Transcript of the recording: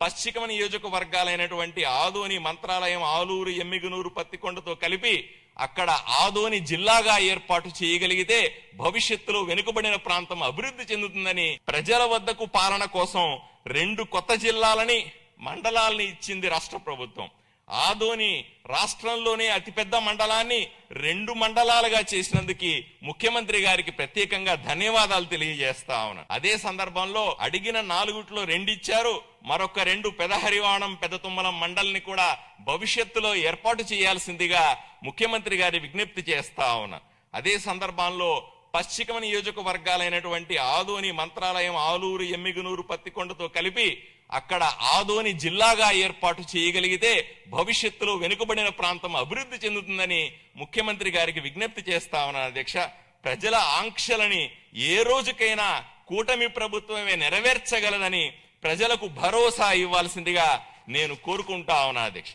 పశ్చిమ నియోజకవర్గాలైనటువంటి ఆదోని మంత్రాలయం ఆలూరు ఎమ్మిగనూరు పత్తికొండతో కలిపి అక్కడ ఆదోని జిల్లాగా ఏర్పాటు చేయగలిగితే భవిష్యత్తులో వెనుకబడిన ప్రాంతం అభివృద్ధి చెందుతుందని ప్రజల వద్దకు పాలన కోసం రెండు కొత్త జిల్లాలని మండలాల్ని ఇచ్చింది రాష్ట్ర ప్రభుత్వం. ఆదోని రాష్ట్రంలోనే అతిపెద్ద మండలాన్ని రెండు మండలాలుగా చేసినందుకు ముఖ్యమంత్రి గారికి ప్రత్యేకంగా ధన్యవాదాలు తెలియజేస్తా ఉన్నా. అదే సందర్భంలో అడిగిన నాలుగుట్లో రెండు ఇచ్చారు మరొక రెండు పెదహరివాణం పెదతుమ్మలం మండలిని కూడా భవిష్యత్తులో ఏర్పాటు చేయాల్సిందిగా ముఖ్యమంత్రి గారి విజ్ఞప్తి చేస్తా ఉన్నా. అదే సందర్భంలో పశ్చిమ నియోజకవర్గాలైనటువంటి ఆదోని మంత్రాలయం ఆలూరు ఎమ్మిగునూరు పత్తికొండతో కలిపి అక్కడ ఆదోని జిల్లాగా ఏర్పాటు చేయగలిగితే భవిష్యత్తులో వెనుకబడిన ప్రాంతం అభివృద్ధి చెందుతుందని ముఖ్యమంత్రి గారికి విజ్ఞప్తి చేస్తా ఉన్నాను అధ్యక్ష. ప్రజల ఆంక్షలని ఏ రోజుకైనా కూటమి ప్రభుత్వమే నెరవేర్చగలదని ప్రజలకు భరోసా ఇవ్వాల్సిందిగా నేను కోరుకుంటా ఉన్నా అధ్యక్ష.